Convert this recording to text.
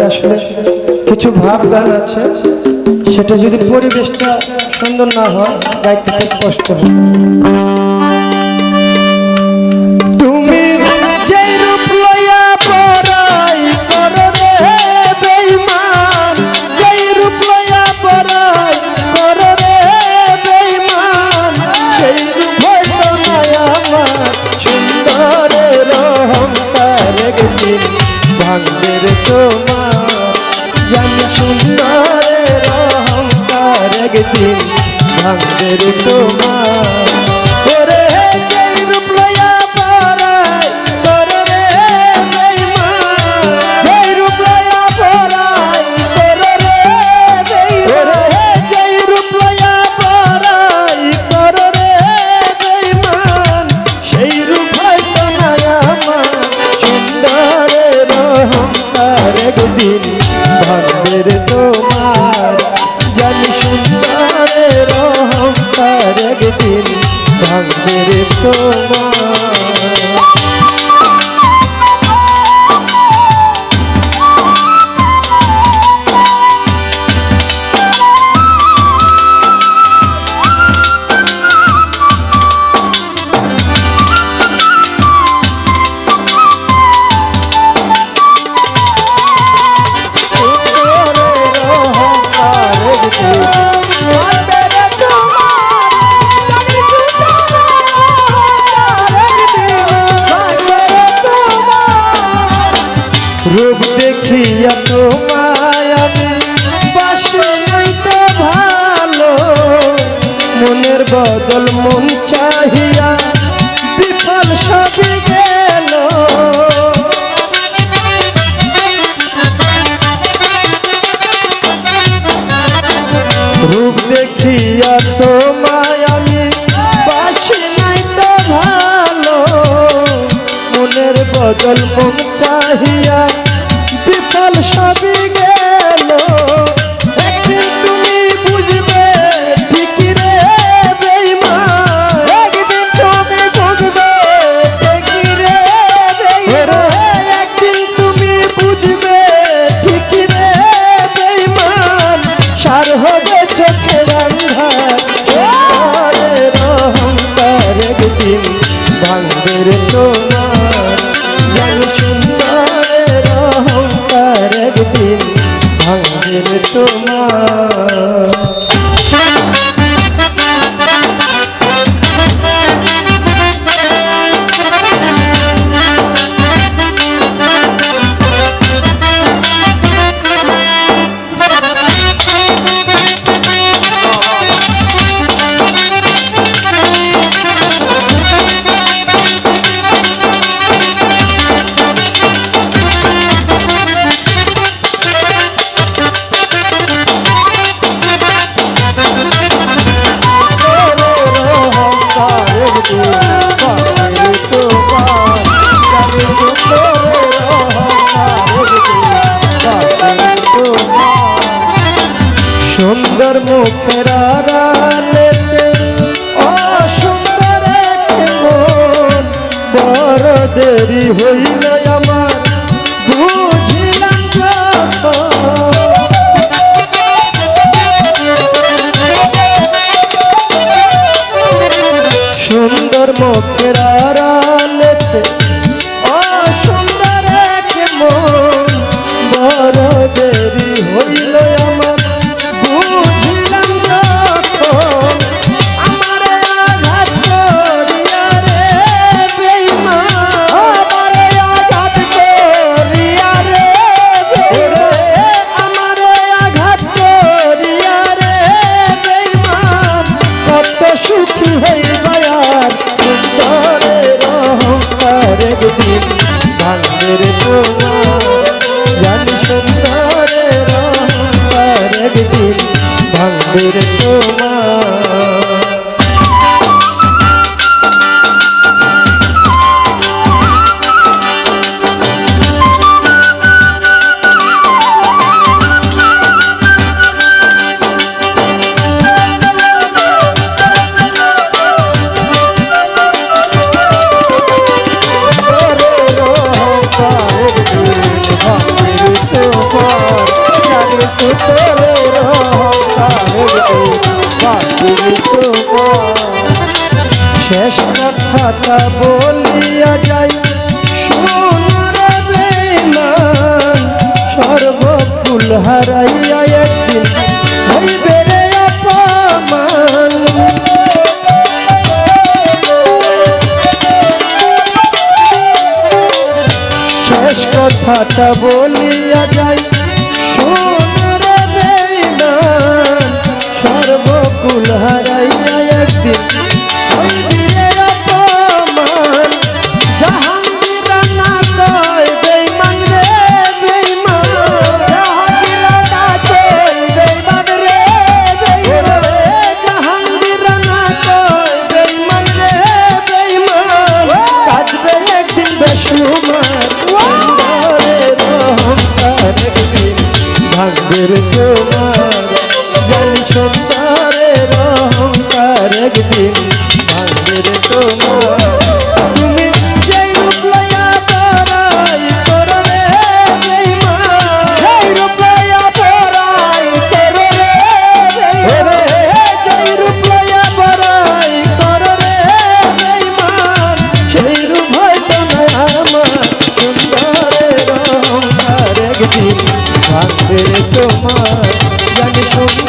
রাখি আসলে কিছু ভাব গান আছে। সেটা যদি পরিবেশটা সুন্দর না হয়, গাইতে কষ্ট হয়। একদিন ভাঙবে রে তোমার। ওরে যেই রূপ লইয়া পরাই করো রে বেঈমান যেই রূপ লইয়া রে ওরে যেই রূপ লইয়া পরাই রে বেঈমান সেই রূপ হয়তো না আমার সুন্দরের অহংকার একদিন ভাঙবে রে তোমার ভাঙবে রে তোমার বদল মন চাহিয়া বিফল সবই গেল। একদিন তুমি বুঝবে ঠিকই রে বেঈমান। একদিন তুমি বুঝবে ঠিকই রে বেঈমান। একদিন সার হবে চোখের আন্ধার তোমার দেরি হইল আমার বুঝিলাম সুন্দর মুখের আড়ালেতে সুখী হইব আর সুন্দরের অহংকার একদিন ভাঙবে জানি সুন্দরের অহংকার একদিন ভাঙবে তোমার আদরের শেষ কথাটা বলিয়া যাই সর্বকুল হারাইয়া একদিন হইবে রে শেষ কথাটা বলিয়া যাই, শুন দুলহারা থাকবে তোমার জানি তুমি